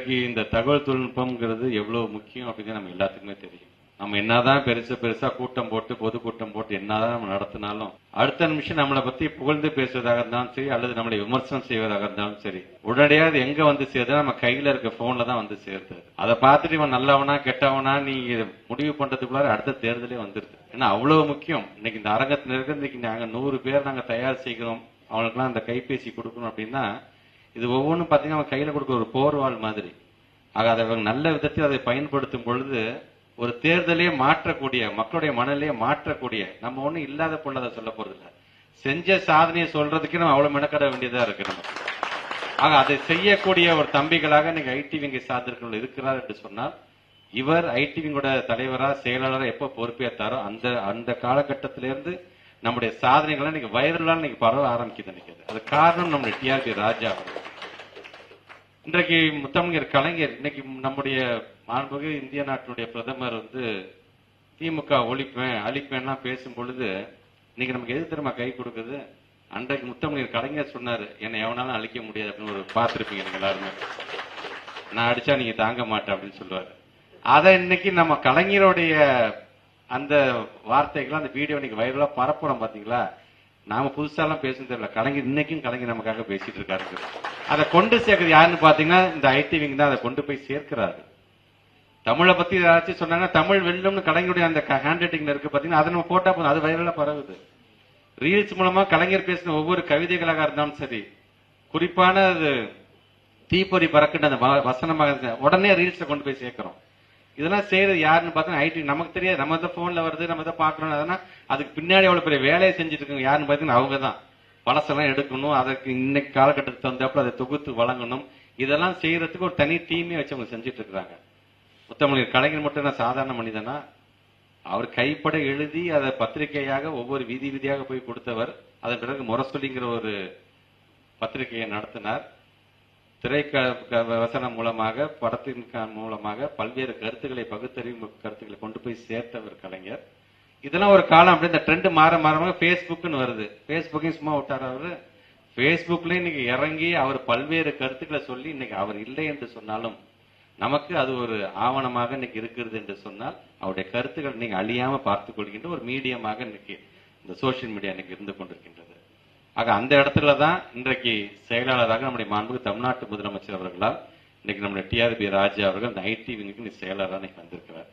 இன்றைக்கு இந்த தகவல் தொழில்நுட்பம்ங்கிறது எவ்வளவு முக்கியம் அப்படின்னு நம்ம எல்லாத்துக்குமே தெரியும். நம்ம என்னதான் பெருசா பெருசா கூட்டம் போட்டு பொதுக்கூட்டம் போட்டு என்னதான் நம்ம நடத்தினாலும் அடுத்த நிமிஷம் நம்மளை பத்தி புகழ்ந்து பேசுவதாக இருந்தாலும் சரி அல்லது நம்மளை விமர்சனம் செய்வதாக இருந்தாலும் சரி உடனடியாக அது எங்க வந்து சேருது? நம்ம கையில இருக்க போன்ல தான் வந்து சேருது. அதை பார்த்துட்டு இவன் நல்லவனா கெட்டவனா நீ முடிவு பண்றதுக்குள்ளார அடுத்த தேர்தலே வந்துருது. ஏன்னா அவ்வளவு முக்கியம். இன்னைக்கு இந்த அரங்கத்தில் இருக்க இன்னைக்கு நாங்க நூறு பேர் நாங்க தயார் செய்கிறோம். அவங்களுக்குலாம் அந்த கைபேசி கொடுக்கணும் அப்படின்னா இது ஒவ்வொன்றும் பார்த்தீங்கன்னா அவன் கையில் கொடுக்குற ஒரு போர்வாள் மாதிரி. ஆக அதை அவங்க நல்ல விதத்தில் அதை பயன்படுத்தும் பொழுது ஒரு தேர்தலையே மாற்றக்கூடிய மக்களுடைய மனநிலையை மாற்றக்கூடிய நம்ம ஒன்றும் இல்லாத பொண்ணு அதை சொல்ல போறதில்ல. செஞ்ச சாதனையை சொல்றதுக்கு நம்ம அவ்வளவு மெனக்கட வேண்டியதா இருக்கு நம்ம ஆக அதை செய்யக்கூடிய ஒரு தம்பிகளாக நீங்க ஐடி விங்கை சார்ந்திருக்கிறவர்கள் இருக்கிறார் என்று சொன்னால் இவர் ஐடி விங்கோட தலைவரா செயலாளராக எப்ப பொறுப்பேற்றாரோ அந்த அந்த காலகட்டத்திலிருந்து நம்முடைய சாதனைகள்லாம் இன்னைக்கு வைரலா இன்னைக்கு பரவ ஆரம்பிக்குது நினைக்கிறது அது. காரணம் நம்முடைய டிஆர்பி ராஜா அவர்கள். இன்றைக்கு முத்தமிழர் கலைஞர் இன்னைக்கு நம்முடைய மாண்புமிகு இந்திய நாட்டினுடைய பிரதமர் வந்து திமுக ஒழிப்பேன் அழிப்பேன்லாம் பேசும் பொழுது இன்னைக்கு நமக்கு எது திரும்ப கை கொடுக்குது? அன்றைக்கு முத்தமிழர் கலைஞர் சொன்னாரு என்னை எவனாலும் அழிக்க முடியாது அப்படின்னு ஒரு பார்த்துருப்பீங்க நீங்க எல்லாருமே. நான் அடிச்சா நீங்க தாங்க மாட்டேன் அப்படின்னு சொல்லுவாரு. அதை இன்னைக்கு நம்ம கலைஞருடைய அந்த வார்த்தைகள் அந்த வீடியோ இன்னைக்கு வைரலா பரப்புறோம் பாத்தீங்களா? நாம புதுசாலாம் பேசணும் தெரியல. கலைஞர் இன்னைக்கும் கலைஞர் நமக்காக பேசிட்டு இருக்காரு அதை கொண்டு சேர்க்கறது யாருன்னு பாத்தீங்கன்னா இந்த ஐடி விங் தான். அதை கொண்டு போய் சேர்க்கிறாரு. தமிழை பத்தி ஏதாச்சும் சொன்னாங்கன்னா தமிழ் வெல்லும்னு கலைஞருடைய அந்த ஹேண்ட் ரைட்டிங்ல இருக்கு பாத்தீங்கன்னா அதை நம்ம போட்டா போதும். அது வைரலா பரவுது. ரீல்ஸ் மூலமா கலைஞர் பேசின ஒவ்வொரு கவிதைகளாக இருந்தாலும் சரி குறிப்பான அது தீப்பொறி பறக்கின்ற அந்த வ- வசனமாக உடனே ரீல்ஸ்ல கொண்டு போய் சேர்க்கிறோம். இதெல்லாம் செய்யறது யாருன்னு பார்த்தா ஐடி நமக்கு தெரியாது. நம்ம தான் போன்ல வருது நம்ம தான் பாக்குறோம் அதெல்லாம் அதுக்கு பின்னாடி எவ்வளவு பெரிய வேலையை செஞ்சுட்டு இருக்காங்க யாருன்னு பார்த்தீங்கன்னா அவங்க தான். பழசெல்லாம் எடுக்கணும். அதற்கு இன்னைக்கு காலகட்டத்துக்கு தகுந்தாப்புல அதை தொகுத்து வழங்கணும். இதெல்லாம் செய்யறதுக்கு ஒரு தனி டீமே வச்சு அவங்க செஞ்சுட்டு இருக்காங்க முத்தமிழர் கலைஞர் மட்டும் நான் சாதாரண மனிதனா? அவர் கைப்பட எழுதி அதை பத்திரிகையாக ஒவ்வொரு வீதி வீதியாக போய் கொடுத்தவர். அதன் பிறகு முரசொலிங்கிற ஒரு பத்திரிகையை நடத்தினார். திரை வசனம் மூலமாக படத்தின் மூலமாக பல்வேறு கருத்துக்களை பகுத்தறிவு கருத்துக்களை கொண்டு போய் சேர்த்தவர் கலைஞர். இதெல்லாம் ஒரு காலம் அப்படி இந்த ட்ரெண்ட் மாற மாற ஃபேஸ்புக்னு வருது. ஃபேஸ்புக்கையும் சும்மா விட்டார் அவர். ஃபேஸ்புக்லயும் இன்னைக்கு இறங்கி அவர் பல்வேறு கருத்துக்களை சொல்லி இன்னைக்கு அவர் இல்லை என்று சொன்னாலும் நமக்கு அது ஒரு ஆவணமாக இன்னைக்கு இருக்கிறது என்று சொன்னால் அவருடைய கருத்துக்கள் நீங்க அழியாம பார்த்துக் கொள்கின்ற ஒரு மீடியமாக இன்னைக்கு இந்த சோஷியல் மீடியா இன்னைக்கு இருந்து கொண்டிருக்கின்றது. ஆக அந்த இடத்துல தான் இன்றைக்கு செயலாளராக நம்முடைய மாண்புக்கு தமிழ்நாட்டு முதலமைச்சர் அவர்களால் இன்னைக்கு நம்முடைய டிஆர்பி ராஜா அவர்கள் இந்த ஐடி விங்குக்கு இன்னைக்கு செயலாளராக இன்னைக்கு வந்திருக்கிறார்.